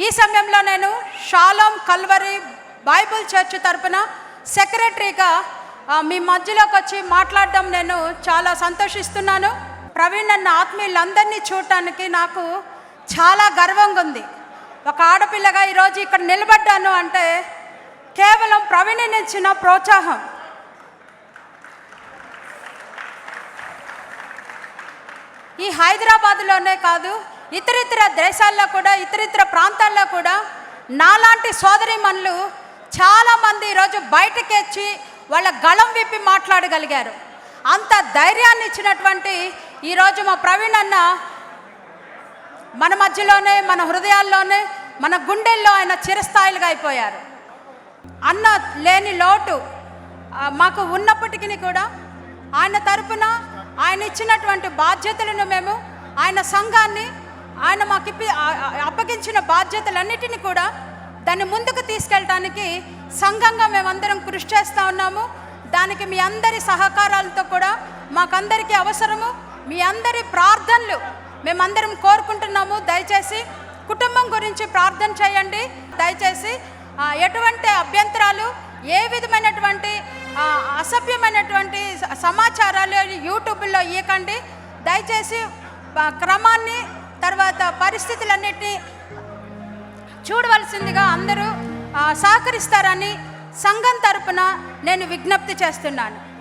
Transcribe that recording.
ఈ సమయంలో నేను షాలోమ్ కల్వరి బైబుల్ చర్చ్ తరపున సెక్రటరీగా మీ మధ్యలోకి వచ్చి మాట్లాడడం నేను చాలా సంతోషిస్తున్నాను. ప్రవీణ్ అన్న ఆత్మీయులందరినీ చూడటానికి నాకు చాలా గర్వంగా ఉంది. ఒక ఆడపిల్లగా ఈరోజు ఇక్కడ నిలబడ్డాను అంటే కేవలం ప్రవీణ్ ఇచ్చిన ప్రోత్సాహం. ఈ హైదరాబాద్లోనే కాదు ఇతరితర దేశాల్లో కూడా ఇతరితర ప్రాంతాల్లో కూడా నాలాంటి సోదరిమణులు చాలామంది ఈరోజు బయటకు వచ్చి వాళ్ళ గళం విప్పి మాట్లాడగలిగారు. అంత ధైర్యాన్ని ఇచ్చినటువంటి ఈరోజు మా ప్రవీణ్ అన్న మన మధ్యలోనే మన హృదయాల్లోనే మన గుండెల్లో ఆయన చిరస్థాయిలుగా అయిపోయారు. అన్న లేని లోటు మాకు ఉన్నప్పటికీ కూడా ఆయన తరపున ఆయన ఇచ్చినటువంటి బాధ్యతలను మేము ఆయన సంఘాన్ని ఆయన మాకు అప్పగించిన బాధ్యతలన్నిటిని కూడా దాన్ని ముందుకు తీసుకెళ్ళటానికి సంఘంగా మేమందరం కృషి చేస్తూ ఉన్నాము. దానికి మీ అందరి సహకారాలతో కూడా మాకందరికీ అవసరము. మీ అందరి ప్రార్థనలు మేమందరం కోరుకుంటున్నాము. దయచేసి కుటుంబం గురించి ప్రార్థన చేయండి. దయచేసి ఎటువంటి అభ్యంతరాలు ఏ విధమైనటువంటి అసభ్యమైనటువంటి స- సమాచారాలు యూట్యూబ్లో ఇవ్వకండి దయచేసి క్రమాన్ని తర్వాత పరిస్థితులన్నిటినీ చూడవలసిందిగా అందరూ సహకరిస్తారని సంఘం తరపున నేను విజ్ఞప్తి చేస్తున్నాను.